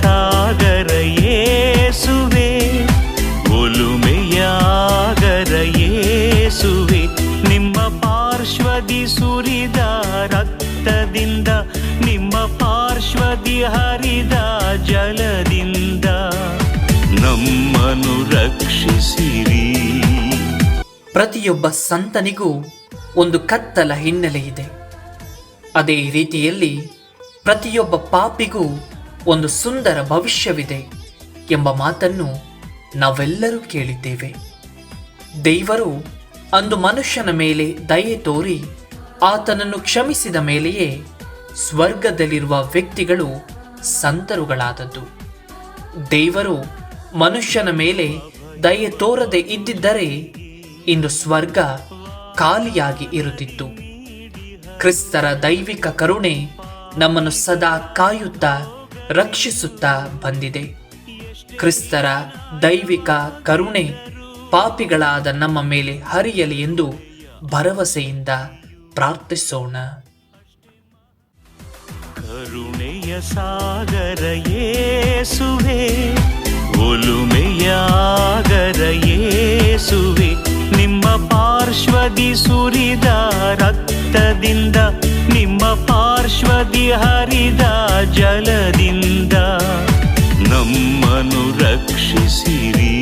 ಸಾಗರ ಯೇಸುವೆ ಒಲುಮೆಯಾಗರ ಯೇಸುವೆ ನಿಮ್ಮ ಪಾರ್ಶ್ವದಿ ಸುರಿದ ರಕ್ತದಿಂದ, ನಿಮ್ಮ ಪಾರ್ಶ್ವದಿ ಹರಿದ ಜಲದಿಂದ ನಮ್ಮನ್ನು ರಕ್ಷಿಸಿರಿ. ಪ್ರತಿಯೊಬ್ಬ ಸಂತನಿಗೂ ಒಂದು ಕತ್ತಲ ಹಿನ್ನೆಲೆ ಇದೆ. ಅದೇ ರೀತಿಯಲ್ಲಿ ಪ್ರತಿಯೊಬ್ಬ ಪಾಪಿಗೂ ಒಂದು ಸುಂದರ ಭವಿಷ್ಯವಿದೆ ಎಂಬ ಮಾತನ್ನು ನಾವೆಲ್ಲರೂ ಕೇಳಿದ್ದೇವೆ. ದೇವರು ಅಂದು ಮನುಷ್ಯನ ಮೇಲೆ ದಯೆ ತೋರಿ ಆತನನ್ನು ಕ್ಷಮಿಸಿದ ಮೇಲೆಯೇ ಸ್ವರ್ಗದಲ್ಲಿರುವ ವ್ಯಕ್ತಿಗಳು ಸಂತರುಗಳಾದದ್ದು. ದೇವರು ಮನುಷ್ಯನ ಮೇಲೆ ದಯೆ ತೋರದೆ ಇದ್ದಿದ್ದರೆ ಇಂದು ಸ್ವರ್ಗ ಖಾಲಿಯಾಗಿ ಇರುತ್ತಿತ್ತು. ಕ್ರಿಸ್ತರ ದೈವಿಕ ಕರುಣೆ ನಮ್ಮನ್ನು ಸದಾ ಕಾಯುತ್ತಾ ರಕ್ಷಿಸುತ್ತಾ ಬಂದಿದೆ. ಕ್ರಿಸ್ತರ ದೈವಿಕ ಕರುಣೆ ಪಾಪಿಗಳಾದ ನಮ್ಮ ಮೇಲೆ ಹರಿಯಲಿ ಎಂದು ಭರವಸೆಯಿಂದ ಪ್ರಾರ್ಥಿಸೋಣ. ಕರುಣೆಯ ಸಾಗರ ಯೇಸುವೆ ಒಲುಮೆಯಾಗರ ಯೇಸುವೆ ನಿಮ್ಮ ಪಾರ್ಶ್ವದಿ ಸುರಿದ ರಕ್ತದಿಂದ ಪಾರ್ಶ್ವದಿ ಹರಿದ ಜಲದಿಂದ ನಮ್ಮನು ರಕ್ಷಿಸಿರಿ.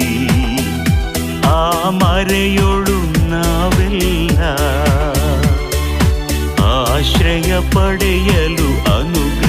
ಆ ಮರೆಯೊಳು ನಾವೆಲ್ಲ ಆಶ್ರಯ ಪಡೆಯಲು ಅನುಗ್ರಹಿಸಿ